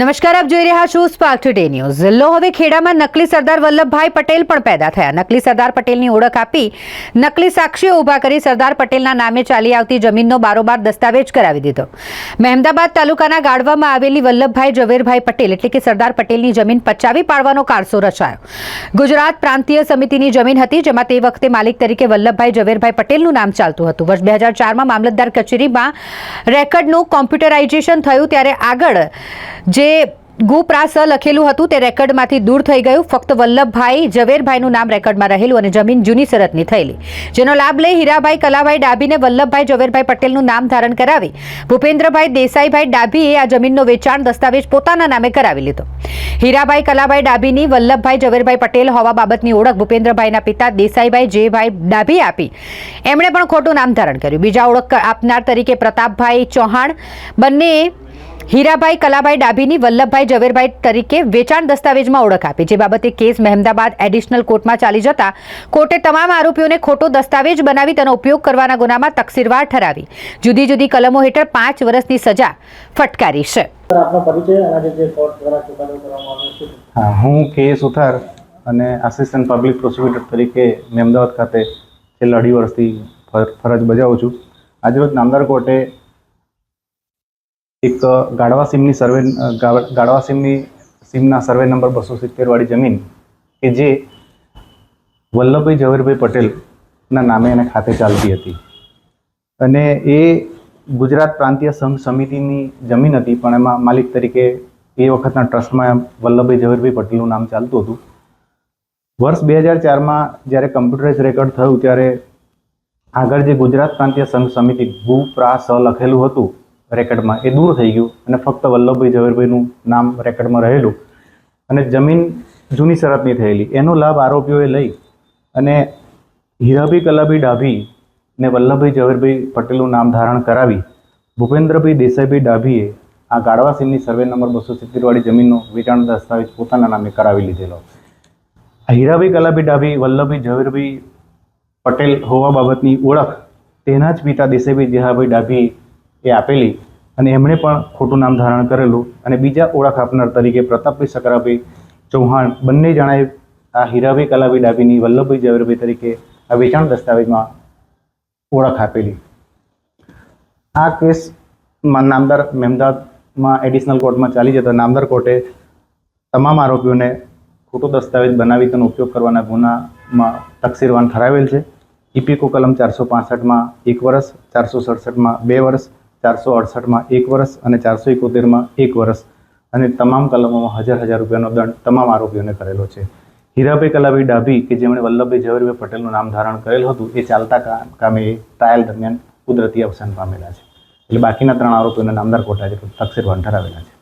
નમસ્કાર, આપ જોઈ રહ્યા છો સ્પાર્ક ટુડે ન્યૂઝ લો, હવે ખેડામાં નકલી સરદાર વલ્લભભાઈ પટેલ પણ પેદા થયા. નકલી સરદાર પટેલની ઓળખ આપી નકલી સાક્ષીઓ ઊભા કરી સરદાર પટેલના નામે ચાલી આવતી જમીનનો બારોબાર દસ્તાવેજ કરાવી દીધો. મહેમદાબાદ તાલુકાના ગાળવામાં આવેલી વલ્લભભાઈ ઝવેરભાઈ પટેલ એટલે કે સરદાર પટેલની જમીન પચાવી પાડવાનો કારસો રચાયો. ગુજરાત પ્રાંતીય સમિતિની જમીન હતી, જેમાં તે વખતે માલિક તરીકે વલ્લભભાઈ ઝવેરભાઈ પટેલનું નામ ચાલતું હતું. વર્ષ બે હજાર ચારમાં મામલતદાર કચેરીમાં રેકર્ડનું કોમ્પ્યુટરાઇઝેશન થયું, ત્યારે આગળ જે ગુપ્રાસ લખેલું હતું તે રેકર્ડમાંથી દૂર થઈ ગયું. ફક્ત વલ્લભભાઈ ઝવેરભાઈનું નામ રેકર્ડમાં રહેલું અને જમીન જૂની શરતની થયેલી. જેનો લાભ લઈ હીરાભાઈ કલાભાઈ ડાભીને વલ્લભભાઈ ઝવેરભાઈ પટેલનું નામ ધારણ કરાવી. ભૂપેન્દ્રભાઈ દેસાઈભાઈ ડાભીએ આ જમીનનો વેચાણ દસ્તાવેજ પોતાના નામે કરાવી લીધો. હીરાભાઈ કલાભાઈ ડાભીની વલ્લભભાઈ ઝવેરભાઈ પટેલ હોવા બાબતની ઓળખ ભૂપેન્દ્રભાઈના પિતા દેસાઈભાઈ જેભાઈ ડાભી આપી. એમણે પણ ખોટું નામ ધારણ કર્યું. બીજા ઓળખ આપનાર તરીકે પ્રતાપભાઈ ચૌહાણ બંને હીરાભાઈ કલાભાઈ ડાભીની વલ્લભભાઈ ઝવેરભાઈ તરીકે વેચાણ દસ્તાવેજમાં ઓળખ આપી જે બાબતે કેસ મહેમદાબાદ એડિશનલ કોર્ટમાં ચાલી જતા કોર્ટે તમામ આરોપીઓને ખોટો દસ્તાવેજ બનાવી તેનો ઉપયોગ કરવાના ગુનામાં તકસીરવાર ઠરાવી. જુદી જુદી કલમો હેઠળ પાંચ વર્ષની સજા ફટકારી છે. સર આપનો પરિચય અને આજે જે કોર્ટ દ્વારા ચુકાદો કરવામાં આવ્યો છે. હા હું કે સુથાર અને આસિસ્ટન્ટ પબ્લિક પ્રોસિક્યુટર તરીકે મહેમદાવાદ ખાતે છેલ્લા અઢી વર્ષથી ફર- ફરજ બજાવું છું. આજરોજ નામદાર કોર્ટે એક ગાડવા સીમની સર્વે અ, ગાડવા સીમની સીમના સર્વે નંબર બસો સિત્તેરવાળી જમીન કે જે વલ્લભભાઈ ઝવેરભાઈ પટેલના નામે એને ખાતે ચાલતી હતી. અને એ ગુજરાત પ્રાંતીય સંઘ સમિતિની જમીન હતી પણ એમાં માલિક તરીકે એ વખતના ટ્રસ્ટમાં વલ્લભભાઈ ઝવેરભાઈ પટેલનું નામ ચાલતું હતું. વર્ષ બે હજાર ચારમાં જ્યારે કમ્પ્યુટરાઇઝ રેકોર્ડ થયું ત્યારે આગળ જે ગુજરાત પ્રાંતીય સંઘ સમિતિ ગુ પ્રા સ લખેલું હતું રેકર્ડમાં એ દૂર થઈ ગયું અને ફક્ત વલ્લભભાઈ ઝવેરભાઈનું નામ રેકર્ડમાં રહેલું અને જમીન જૂની શરતની થયેલી. એનો લાભ આરોપીઓએ લઈ અને હીરાભી કલાભી ડાભી ને વલ્લભભાઈ ઝવેરભાઈ પટેલનું નામ ધારણ કરાવી ભૂપેન્દ્રભાઈ દેસાઈભાઈ ડાભીએ આ ગાળવા સીમની સર્વે નંબર બસો સિત્તેરવાળી જમીનનો વેચાણ દસ્તાવેજ પોતાના નામે કરાવી લીધેલો. આ હીરાભાઈ કલાભાઈ ડાભી વલ્લભભાઈ ઝવેરભાઈ પટેલ હોવા બાબતની ઓળખ તેના જ પિતા દેસાઈભાઈ જેહાભાઈ ડાભી એ આપેલી અને એમણે પણ ખોટું નામ ધારણ કરેલું અને બીજા ઓળખ આપનાર તરીકે પ્રતાપભાઈ સકરાભાઈ ચૌહાણ બંને જણાએ આ હીરાભાઈ કલાભાઈ ડાભીની, વલ્લભભાઈ ઝવેરભાઈ તરીકે આ વેચાણ દસ્તાવેજમાં ઓળખ આપેલી. આ કેસમાં નામદાર મહેમદાદમાં એડિશનલ કોર્ટમાં ચાલી જતા નામદાર કોર્ટે તમામ આરોપીઓને ખોટો દસ્તાવેજ બનાવી તેનો ઉપયોગ કરવાના ગુનામાં તકસીરવાન ઠરાવેલ છે. ઇપીકો કલમ ચારસો પાસઠમાં એક વર્ષ, ચારસો સડસઠમાં બે વર્ષ ચારસો અડસઠમાં એક વર્ષ અને ચારસો એકોતેરમાં એક વર્ષ અને તમામ કલમોમાં હજાર હજાર રૂપિયાનો દંડ તમામ આરોપીઓને કરેલો છે. હીરાભાઈ કલાભાઈ ડાભી, કે જેમણે વલ્લભભાઈ ઝવેરભાઈ પટેલનું નામ ધારણ કરેલ હતું, એ ચાલતા કામે ટ્રાયલ દરમિયાન કુદરતી અવસાન પામેલા છે. એટલે બાકીના ત્રણ આરોપીઓના નામદાર કોર્ટે આજે તકસીરવાન ઠરાવેલા છે.